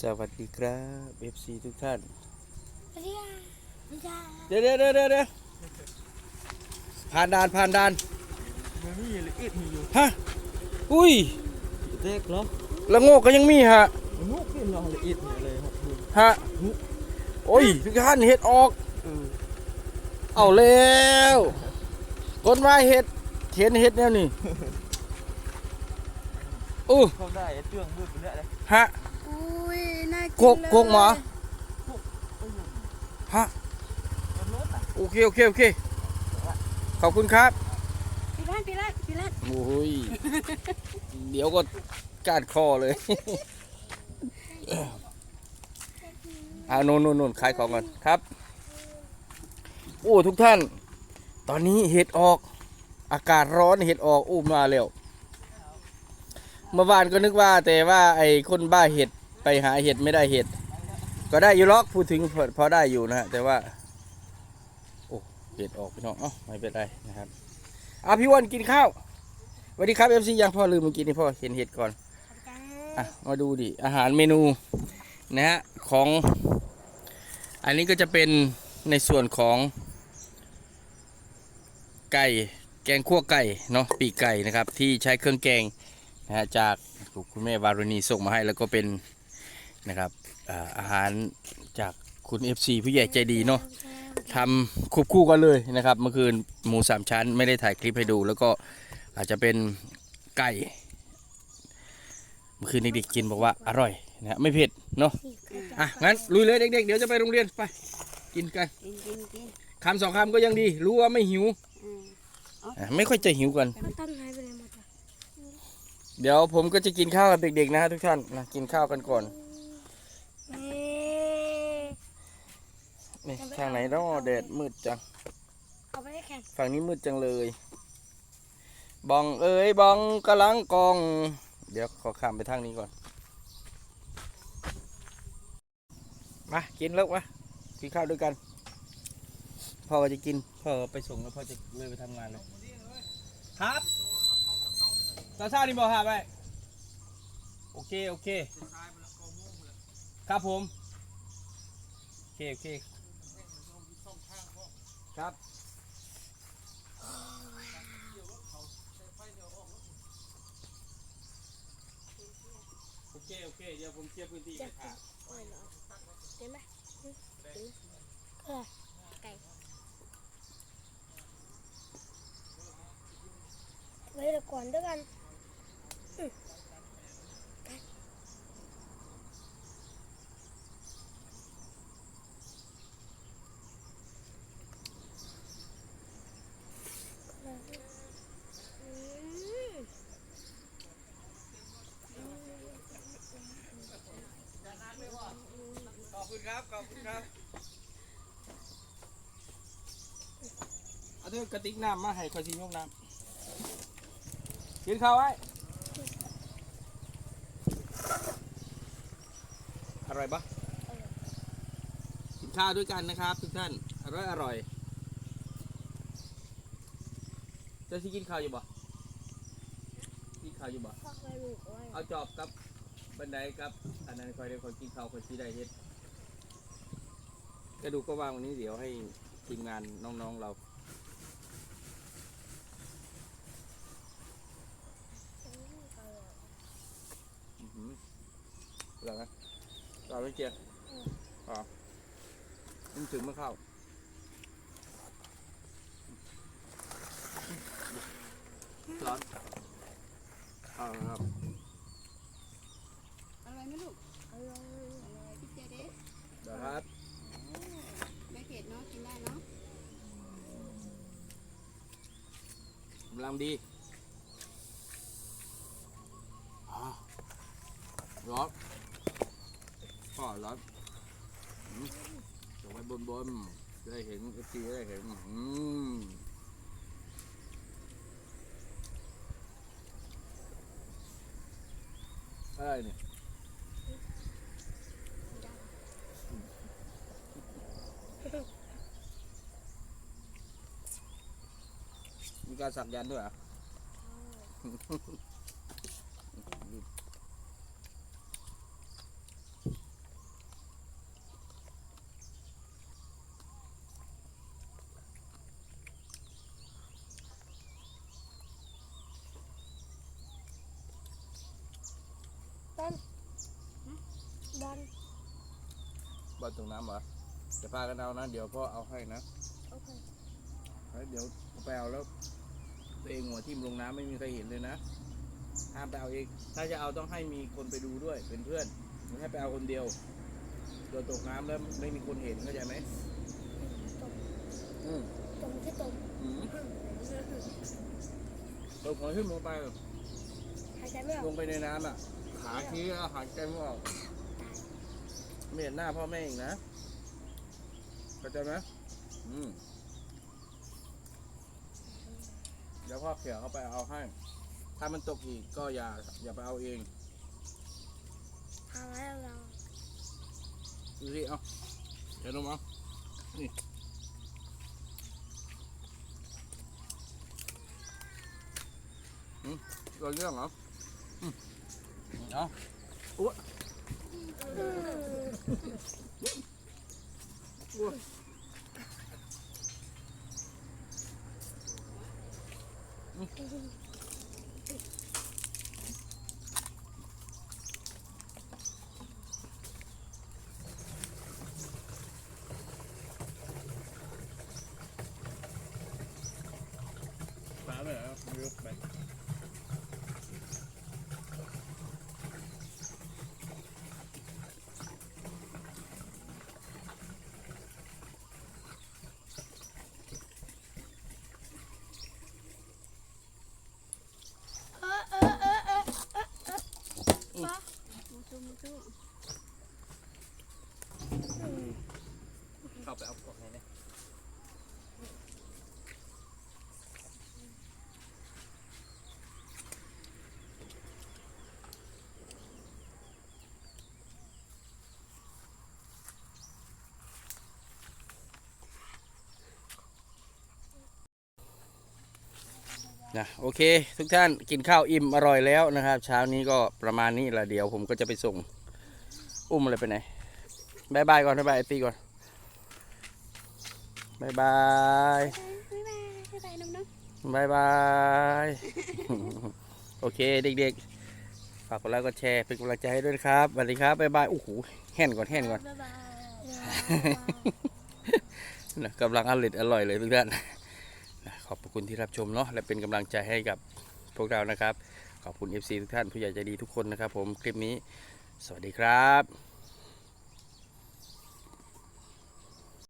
สวัสดีครับ FC ทุกท่านสวัสดีค่ะสวัสดีค่ะเดี๋ยวเดี๋ยวเดี๋ยวเดี๋ยวผ่านด่านผ่านด่านมันมีละเอียดมีอยู่ฮะอุ้ยเด็กเหรอละโงกก็ยังมีฮะมันนุกเป็นเราละเอียดมีอะไรครับคุณฮะโอ้ยทุกท่านเห็ดออกเออเอาแล้วคนมาเห็ดเห็นเห็ดแนวนี้อู้เข้าได้เตื้องมืดไปเรื่อยเลยฮะ อุ้ยน่ากินโกกโกกหมอฮะมันโน้ตอะโอเคโอเคโอเค ขอบคุณครับพี่ร้านพี่ร้านพี่ร้านโอ้ย เดี๋ยวก็กาดคอเลยอ่าโน่นโน่นโน่นขายของก่อนครับ โอ้ทุกท่าน ตอนนี้เห็ดออก อากาศร้อนเห็ดออกอู้มาแล้วเมื่อวานก็นึกว่าแต่ว่าไอ้คนบ้าเห็ด ไปหาเห็ดไม่ได้เห็ด ก็ได้อยู่ล็อกพูดถึงพอได้อยู่นะฮะแต่ว่า โอ้เห็ดออกพี่น้องเอ้าไม่เป็นไรนะครับอะพี่วันกินข้าวสวัสดีครับเอฟซียังพ่อลืมเมื่อกี้นี่พ่อเห็นเห็ดก่อนอะมาดูดิอาหารเมนูนะฮะของ อันนี้ก็จะเป็นในส่วนของ ไก่แกงคั่วไก่เนาะปีกไก่นะครับ ที่ใช้เครื่องแกงนะฮะจากคุณแม่วารุณีส่งมาให้แล้วก็เป็น นะครับอ่าอาหารจากคุณ FC ผู้ใหญ่ใจดีเนาะทำควบคู่กันเลยนะครับ เมื่อคืนหมูสามชั้นไม่ได้ถ่ายคลิปให้ดู แล้วก็อาจจะเป็นไก่เมื่อคืนเด็กๆกินบอกว่าอร่อยนะฮะไม่เผ็ดเนาะอะงั้นลุยเลยเด็กๆเดี๋ยวจะไปโรงเรียนไป กินกันกินกินกินคำสองคำก็ยังดี รู้ว่าไม่หิวอืมอะไม่ค่อยจะหิวกันแล้วตั้นหายไปไหนหมดอะเดี๋ยวผมก็จะกินข้าวกับเด็กๆนะฮะทุกท่านนะกินข้าวกันก่อน เอ๊ะ นี่ทางไหนเนาะแดดมืดจัง เอาไปให้แข่งฝั่งนี้มืดจังเลย บองเอ้ยบองกำลังกอง เดี๋ยวขอข้ามไปทางนี้ก่อน มากินแล้ววะกินข้าวด้วยกัน พ่อก็จะกิน พ่อไปส่งแล้วพ่อจะเลยไปทำงานเลยครับซาซาดิบอกหาไปโอเค โอเค ครับผม โอเค โอเค ครับโอเค โอเค เดี๋ยวผมเคลียร์พื้นที่ให้ค่ะโอ้ยเหรอเห็นไหมอืมเออไก่ไว้เดี๋ยวก่อนด้วยกันอืมไปอืม ขอบคุณครับขอบคุณครับเอาด้วยกระติกน้ำมาให้คอยชิยกน้ำกินข้าวไว้อร่อยปะกินข้าวด้วยกันนะครับ ทุกท่าน อร่อยอร่อยจะสิกินข้าวอยู่บ่กินข้าวอยู่บ่พ่อเคยรู้ไว้เอาจอบกับบันไดกับ อันนั้นคอยเดี๋ยวคอยกินข้าวคอยที่ได้เฮ็ด กระดูกก็วางวันนี้เดี๋ยวให้ทีมงานน้องๆเราอื้อหืออร่อยไหมอร่อยไหมเกียร์อ๋อมันถึงมะเข้าร้อนเอาละครับอร่อยไหมลูกอร่อยอร่อยพี่เจเด้เดี๋ยวครับไม่เผ็ดเนาะกินได้เนาะกำลังดีอ่าร้อนก็ร้อนอืมลงไปบนบนๆจะได้เห็นเอฟซีได้เห็นอืมอะไรเนี่ย การสักยันด้วยอ่ะดันดันบ้านตรงน้ำเหรอจะพากันเอานะ เดี๋ยวพ่อเอาให้นะ โอเค เดี๋ยวไปเอาแล้ว ตัวเองหัวทิ่มลงน้ำไม่มีใครเห็นเลยนะห้ามไปเอาเอง ถ้าจะเอาต้องให้มีคนไปดูด้วย เป็นเพื่อนไม่ให้ไปเอาคนเดียวโดนตกน้ำแล้วไม่มีคนเห็นเข้าใจไหมตกอืมตรงที่ตกอืมตกหัวทิ่มลงไปหายใจไม่อลอกงไปในน้ำอะ ขาชี้แล้วหายใจไม่ออกไม่เห็นหน้าพ่อแม่อีกนะเข้าใจไหมอืม เดี๋ยวพ่อเขี่ยเขาไปเอาให้ ถ้ามันตกอีกก็อย่าอย่าไปเอาเองทางแล้เราดูสิเอาเดี๋ยวลงมานี่อืมเราเรื่องเหรออืมเอาอุ๊ยอุ๊ยปลาไปแล้วยกไป เออเออเออเออเออ มูจูมูจู เข้า ไปเอากล่องไหนเนี่ยนะโอเค ทุกท่านกินข้าวอิ่มอร่อยแล้วนะครับ เช้านี้ก็ประมาณนี้ละเดี๋ยวผมก็จะไปส่ง อุ้มอะไรไปไหนบายบายก่อนบายบายไอตีก่อน บายบายบ๊ายบายบ๊ายบายน้องน้องบายบายโอเคเด็กๆ ฝากกดไลค์กดแชร์เป็นกำลังใจให้ด้วยนะครับสวัสดีครับบายบายโอ้โหแห่นก่อนแห่นก่อนบ๊ายบายนะกำลังอร่อยอร่อยเลยทุกท่านนะขอบพระคุณที่รับชมเนาะและเป็นกำลังใจให้กับพวกเรานะครับ ขอบคุณ FC ทุกท่านผู้ใหญ่ใจดีทุกคนนะครับ ผมคลิปนี้ สวัสดีครับ